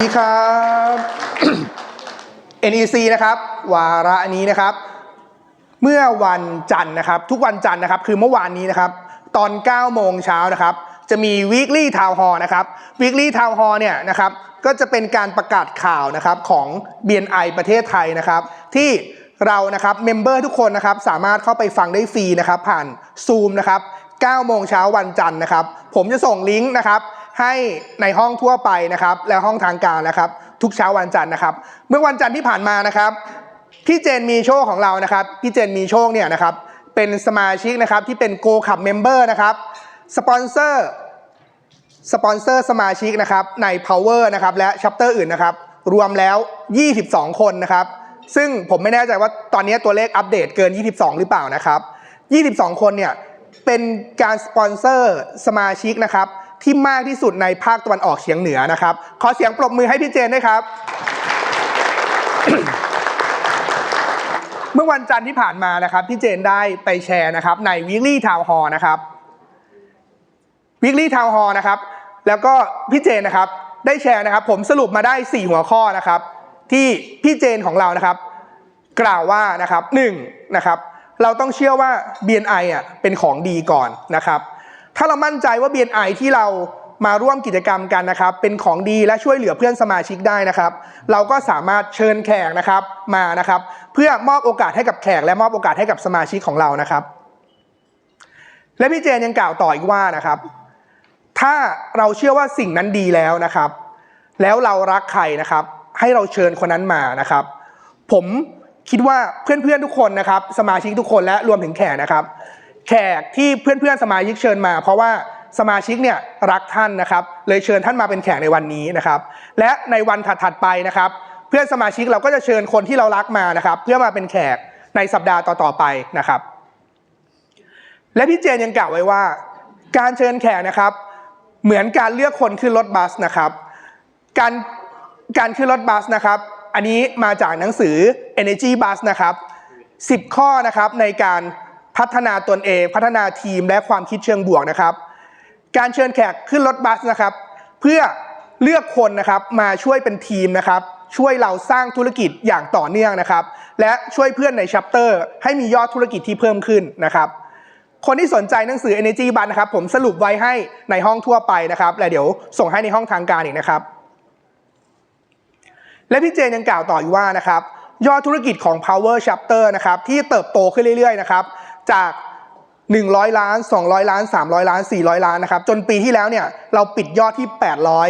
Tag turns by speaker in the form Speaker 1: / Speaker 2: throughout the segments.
Speaker 1: สวัสดีครับ NEC นะครับ วาระนี้นะครับ เมื่อวันจันทร์นะครับ ทุกวันจันทร์นะครับ คือเมื่อวานนี้นะครับ ตอน 9 โมงเช้านะครับ จะมี weekly town hall นะครับ weekly town hall เนี่ยนะครับ ก็จะเป็นการประกาศข่าวนะครับของ BNI ประเทศไทยนะครับ ที่เรานะครับเมมเบอร์ทุกคนนะครับ สามารถเข้าไปฟังได้ฟรีนะครับ ผ่าน Zoom นะครับ9โมงเช้าวันจันทร์นะครับ ผมจะส่งลิงก์นะครับ ให้ในห้องทั่วไปนะครับ และห้องทางการนะครับ ทุกเช้าวันจันทร์นะครับ เมื่อวันจันทร์ที่ผ่านมานะครับพี่เจนมีโชคของเรานะครับพี่เจนมีโชคเนี่ยนะครับเป็นสมาชิกนะครับที่เป็นโกขับเมมเบอร์นะครับสปอนเซอร์สปอนเซอร์สมาชิกนะครับใน Power นะครับและชัปเตอร์อื่นนะครับรวมแล้ว 22 คนนะครับ ซึ่งผมไม่แน่ใจว่าตอนนี้ตัวเลขอัปเดตเกิน 22 หรือเปล่านะครับ 22 คนเนี่ยเป็นการสปอนเซอร์สมาชิกนะครับ ที่มากที่สุดในภาคตะวันออกเฉียงเหนือนะครับ ขอเสียงปรบมือให้พี่เจนด้วยครับ เมื่อวันจันทร์ที่ผ่านมานะครับพี่เจนได้ไปแชร์นะครับ ใน Weekly Town Hall นะครับ Weekly Town Hall นะครับ แล้วก็พี่เจนนะครับ ได้แชร์นะครับ ผมสรุปมาได้ 4 หัวข้อนะครับ ที่พี่เจนของเรานะครับ กล่าวว่านะครับหนึ่งนะครับ เราต้องเชื่อว่า BNI อะเป็นของดีก่อนนะครับ ถ้าเรามั่นใจว่า BNI ที่เรามาร่วมกิจกรรมกันนะครับ เป็นของดีและช่วยเหลือเพื่อนสมาชิกได้นะครับ เราก็สามารถเชิญแขกนะครับมานะครับ เพื่อมอบโอกาสให้กับแขกและมอบโอกาสให้กับสมาชิกของเรานะครับ และพี่เจนยังกล่าวต่ออีกว่านะครับ ถ้าเราเชื่อว่าสิ่งนั้นดีแล้วนะครับ แล้วเรารักใครนะครับ ให้เราเชิญคนนั้นมานะครับ ผมคิดว่าเพื่อนๆทุกคนนะครับ สมาชิกทุกคนและรวมถึงแขกนะครับ แขกที่เพื่อนๆสมาชิกเชิญมา เพราะว่าสมาชิกเนี่ยรักท่านนะครับ เลยเชิญท่านมาเป็นแขกในวันนี้นะครับ และในวันถัดๆไปนะครับ เพื่อนสมาชิกเราก็จะเชิญคนที่เรารักมานะครับ เพื่อมาเป็นแขกในสัปดาห์ต่อๆไปนะครับ และพี่เจนยังกล่าวไว้ว่า การเชิญแขกนะครับ เหมือนการเลือกคนขึ้นรถบัสนะครับ การการขึ้นรถบัสนะครับ อันนี้มาจากหนังสือ Energy Bus นะครับ 10 ข้อนะครับในการ พัฒนาตนเอง พัฒนาทีมและความคิดเชิงบวกนะครับ การเชิญแขกขึ้นรถบัสนะครับ เพื่อเลือกคนนะครับมาช่วยเป็นทีมนะครับ ช่วยเราสร้างธุรกิจอย่างต่อเนื่องนะครับ และช่วยเพื่อนในชัปเตอร์ ให้มียอดธุรกิจที่เพิ่มขึ้นนะครับ คนที่สนใจหนังสือ Energy b u นะครับ ผมสรุปไว้ให้ในห้องทั่วไปนะครับและเดี๋ยวส่งให้ในห้องทางการอีกนะครับ และพี่เจนยังกล่าวต่ออีกว่านะครับยอดธุรกิจของ Power Chapter นะครับที่เติบโตขึ้นเรื่อยๆนะครับ จาก 100 ล้าน 200 ล้าน 300 ล้าน 400 ล้านนะครับ จนปีที่แล้วเนี่ยเราปิดยอดที่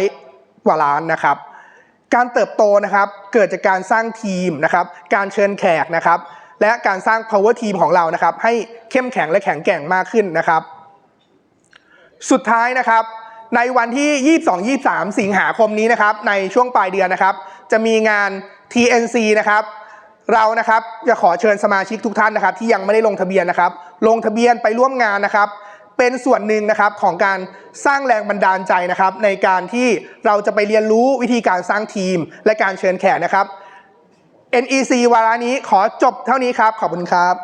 Speaker 1: 800 กว่าล้านนะครับ การเติบโตนะครับเกิดจากการสร้างทีมนะครับ การเชิญแขกนะครับ และการสร้าง power team ของเรานะครับ ให้เข้มแข็งและแข็งแกร่งมากขึ้นนะครับ สุดท้ายนะครับในวันที่ 22-23 สิงหาคมนี้นะครับ ในช่วงปลายเดือนนะครับ จะมีงาน TNC นะครับ เรานะครับจะขอเชิญสมาชิกทุกท่านนะครับ ที่ยังไม่ได้ลงทะเบียนนะครับ ลงทะเบียนไปร่วมงานนะครับ เป็นส่วนหนึ่งนะครับของการสร้างแรงบันดาลใจนะครับ ในการที่เราจะไปเรียนรู้วิธีการสร้างทีม และการเชิญแขกนะครับ NEC วาระนี้ขอจบเท่านี้ครับ ขอบคุณครับ